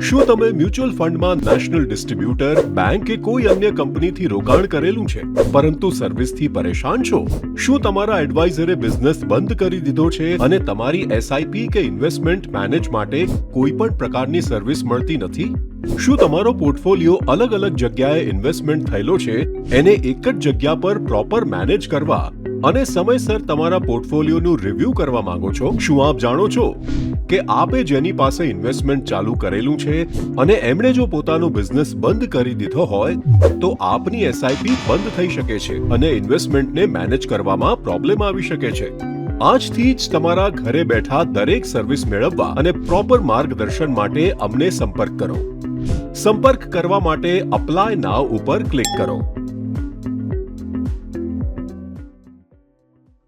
શું તમે મ્યુચ્યુઅલ ફંડમાં નેશનલ ડિસ્ટ્રીબ્યુટર, બેંક કે કોઈ અન્ય કંપનીથી રોકાણ કરેલું છે? પરંતુ સર્વિસથી પરેશાન છો? શું તમારા એડવાઇઝરે બિઝનેસ બંધ કરી દીધો છે અને તમારી એસઆઈપી કે ઇન્વેસ્ટમેન્ટ મેનેજ માટે કોઈ પણ પ્રકારની સર્વિસ મળતી નથી? શું તમારો પોર્ટફોલિયો અલગ અલગ જગ્યાએ ઇન્વેસ્ટમેન્ટ થયેલો છે? એને એક જ જગ્યા પર પ્રોપર મેનેજ કરવા અને સમયસર તમારા પોર્ટફોલિયોનું રિવ્યૂ કરવા માંગો છો. શું આપ જાણો છો કે આપે જેની પાસે ઇન્વેસ્ટમેન્ટ ચાલુ કરેલું છે અને એમણે જો પોતાનો બિઝનેસ બંધ કરી દીધો હોય, તો આપની એસઆઈપી બંધ થઈ શકે છે અને ઇન્વેસ્ટમેન્ટને મેનેજ કરવામાં પ્રોબ્લેમ આવી શકે છે. આજથી જ તમારા ઘરે બેઠા દરેક સર્વિસ મેળવવા અને પ્રોપર માર્ગદર્શન માટે અમને સંપર્ક કરો. સંપર્ક કરવા માટે અપ્લાય નાવ ઉપર ક્લિક કરો.